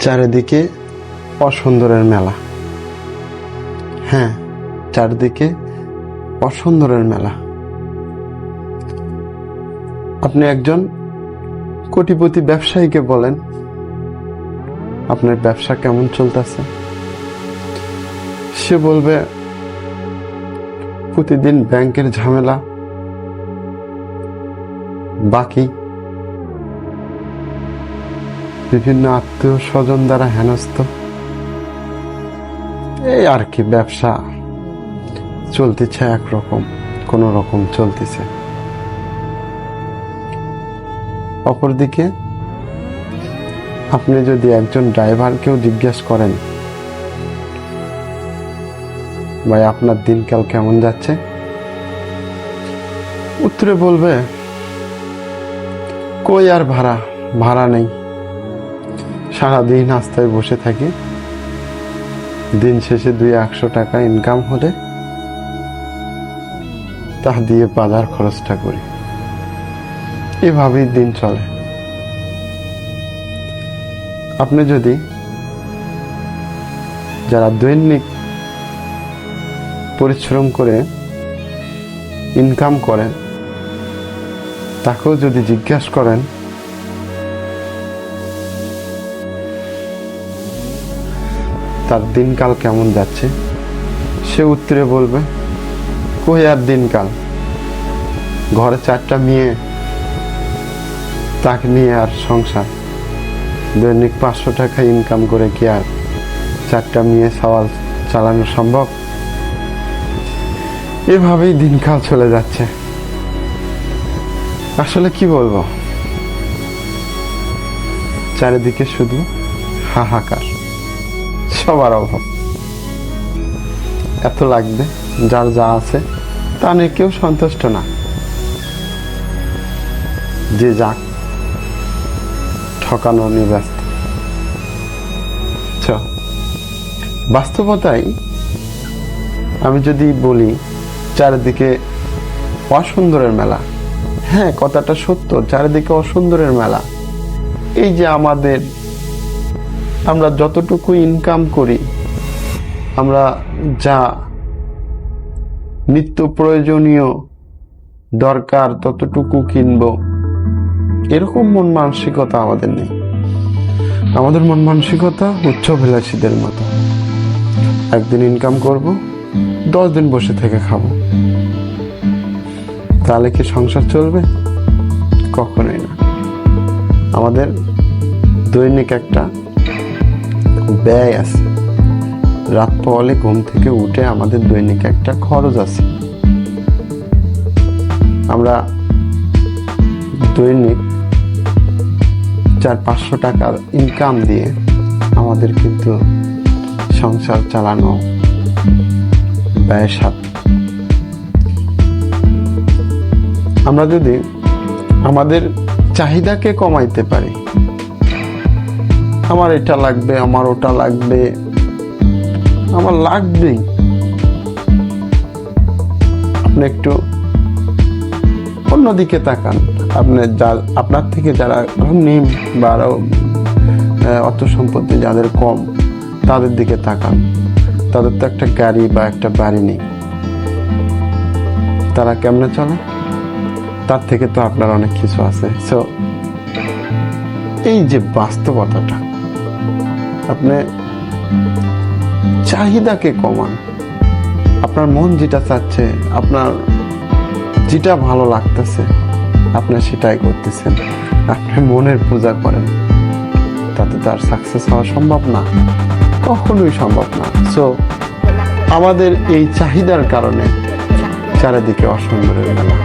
চারিদিকে অসুন্দরের মেলা। হ্যাঁ চারিদিকে অসুন্দরের মেলা। আপনি একজন কোটিপতি ব্যবসায়ীকে বলেন, আপনার ব্যবসা কেমন চলতেছে? সে বলবে, প্রতিদিন ব্যাংকের ঝামেলা, বাকি বিভিন্ন আত্মীয় স্বজন দ্বারা হেনস্থ। এই আর কি, ব্যবসা চলতেছে একরকম কোন রকম চলতেছে। অপরদিকে, আপনি যদি একজন ড্রাইভারকেও জিজ্ঞেস করেন, ভাই, আপনার দিনকাল কেমন যাচ্ছে? উত্তরে বলবে, কই আর ভাড়া ভাড়া নেই। সারাদিন রাস্তায় বসে থাকি। দিন শেষে দুই একশো টাকা ইনকাম হলে তা দিয়ে বাজার খরচটা করি। এভাবেই দিন চলে। আপনি যদি যারা দৈনিক পরিশ্রম করে ইনকাম করেন, তাকেও যদি জিজ্ঞাসা করেন তার দিনকাল কেমন যাচ্ছে? সে উত্তরে বলবে, কই আর দিনকাল? ঘরে চারটা মেয়ে, তাকে নিয়ে আর সংসার। দৈনিক পাঁচশো টাকা ইনকাম করে কি আর চারটা মেয়ে সওয়াল চালানো সম্ভব? এভাবেই দিনকাল চলে যাচ্ছে। আসলে কি বলব? চারিদিকে শুধু হাহাকার। সবার অভাব। এত লাগবে, যার যা আছে, তা নিয়ে কেউ সন্তুষ্ট না। যে যাক, ঠকানো নিয়ে ব্যস্ত। বাস্তবতায় আমি যদি বলি, চারিদিকে অসুন্দরের মেলা। হ্যাঁ কথাটা সত্য, চারিদিকে অসুন্দরের মেলা। এই যে আমাদের আমরা যতটুকু ইনকাম করি, আমরা যা নিত্য প্রয়োজনীয় দরকার ততটুকু কিনব, এরকম মন মানসিকতা আমাদের নেই। আমাদের মন মানসিকতা উচ্চ উচ্চভিলাষীদের মতো। একদিন ইনকাম করব, দশ দিন বসে থেকে খাব। তাহলে কি সংসার চলবে? কখনোই না। আমাদের দৈনিক একটা ব্যয় আছে। রাত পলে ঘুম থেকে উঠে আমাদের দৈনিক একটা খরচ আছে। আমরা দৈনিক চার পাঁচশো টাকার ইনকাম দিয়ে আমাদের কিন্তু সংসার চালানো ব্যয় সাত আমরা যদি আমাদের চাহিদাকে কমাইতে পারি আমার এটা লাগবে, আমার ওটা লাগবে। আমার লাগবেই। আপনি একটু অন্যদিকে তাকান। আপনি যা, আপনার থেকে যারা ধনী বা আরও অর্থ সম্পত্তি যাদের কম, তাদের দিকে তাকান। তাদের তো একটা গাড়ি বা একটা বাড়ি নেই। তারা কেমনে চলে? তার থেকে তো আপনার অনেক কিছু আছে। সো এই যে বাস্তবতাটা আপনি চাহিদাকে কমান। আপনার মন যেটা চাচ্ছে, আপনার যেটা ভালো লাগতেছে, আপনি সেটাই করতেছেন। আপনি মনের পূজা করেন, তাতে তার সাকসেস হওয়া সম্ভব না, কখনোই সম্ভব না। সো আমাদের এই চাহিদার কারণে চারিদিকে অসুন্দরের মেলা